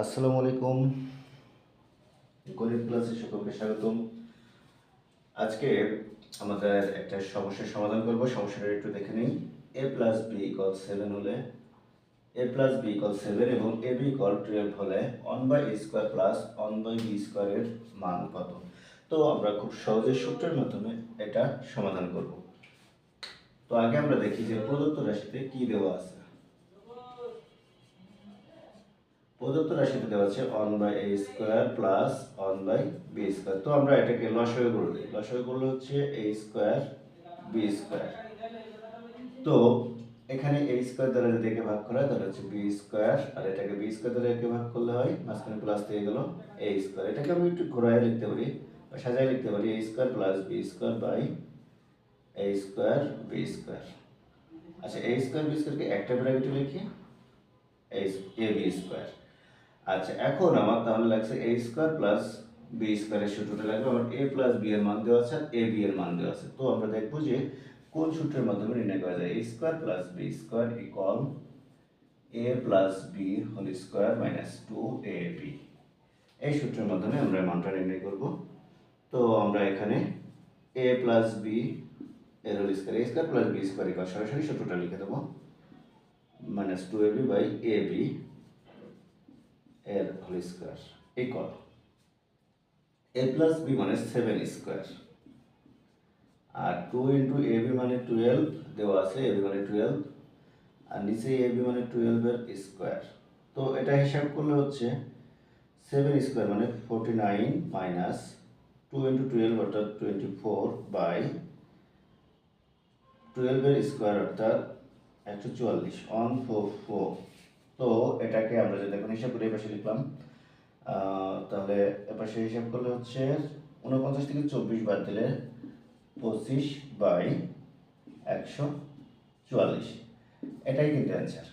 আসসালামু আলাইকুম। গণিত ক্লাসে সকলকে স্বাগতম। আজকে আমাদের একটা সমস্যার সমাধান করব। সমস্যাটা একটু দেখে নিই। A plus B equal seven হলে A plus B equal seven এবং এ বি ইকল টুয়েলভ হলে one by A square plus one by B স্কোয়ারের মান কত? তো আমরা খুব সহজে সূত্রের মাধ্যমে এটা সমাধান করব। তো আগে আমরা দেখি যে প্রদত্ত রাশিতে কি দেওয়া আছে। প্রদত্ত রাশিতে দেওয়া আছে one by A square plus one by B square তো আমরা এটাকে লসাগু করে দিই। লসাগু করলে হচ্ছে এ স্কোয়ার বি স্কোয়ার তো এখানে এ স্কোয়ার দ্বারা যদি একে ভাগ করা হয়, তাহলে হচ্ছে বি স্কোয়ার আর এটাকে বি স্কোয়ার দ্বারা একে ভাগ করলে হয়, মাঝখানে প্লাস থেকে গেল এ স্কোয়ার এটাকে আমি একটু ঘোরায় লিখতে পারি, বা সাজায় লিখতে পারি A square plus B square by A square B square আচ্ছা এ স্কোয়ার বি স্কোয়ারকে একটা ব্র্যাকেটে লিখি এ বি স্কোয়ার আচ্ছা এখন আমার তাহলে লাগছে এ স্কোয়ার প্লাস বি স্কোয়ারের সূত্রটা লাগবে আমার এ প্লাস বি এর মান দেওয়া আছে আর এ বি এর মান দেওয়া আছে। তো আমরা দেখব যে কোন সূত্রের মাধ্যমে নির্ণয় করা যায়? A square plus B square equal A plus B whole square minus two A B এই সূত্রের মাধ্যমে আমরা মানটা নির্ণয় করব। তো আমরা এখানে এ প্লাস বি এর whole square A square plus B square equal সরাসরি সূত্রটা লিখে দেবো। Minus two A B by A B এর whole square equal A plus B মানে সেভেন স্কোয়ার। আর টু ইন্টু এ বি মানে টুয়েলভ দেওয়া আছে, এ বি মানে টুয়েলভ। আর নিচে এ বি মানে টুয়েলভের স্কোয়ার। তো এটা হিসাব করলে হচ্ছে সেভেন স্কোয়ার মানে forty nine minus two into twelve অর্থাৎ টোয়েন্টি ফোর বাই টুয়েলভের স্কোয়ার অর্থাৎ একশো চুয়াল্লিশ। One four four. তো এটাকে আমরা যদি এখন হিসাব করি এপাশে লিখলাম তাহলে এপাশে হিসাব করলে হচ্ছে উনপঞ্চাশ থেকে চব্বিশ বাদ দিলে পঁচিশ বাই একশো চুয়াল্লিশ। এটাই কিন্তু অ্যান্সার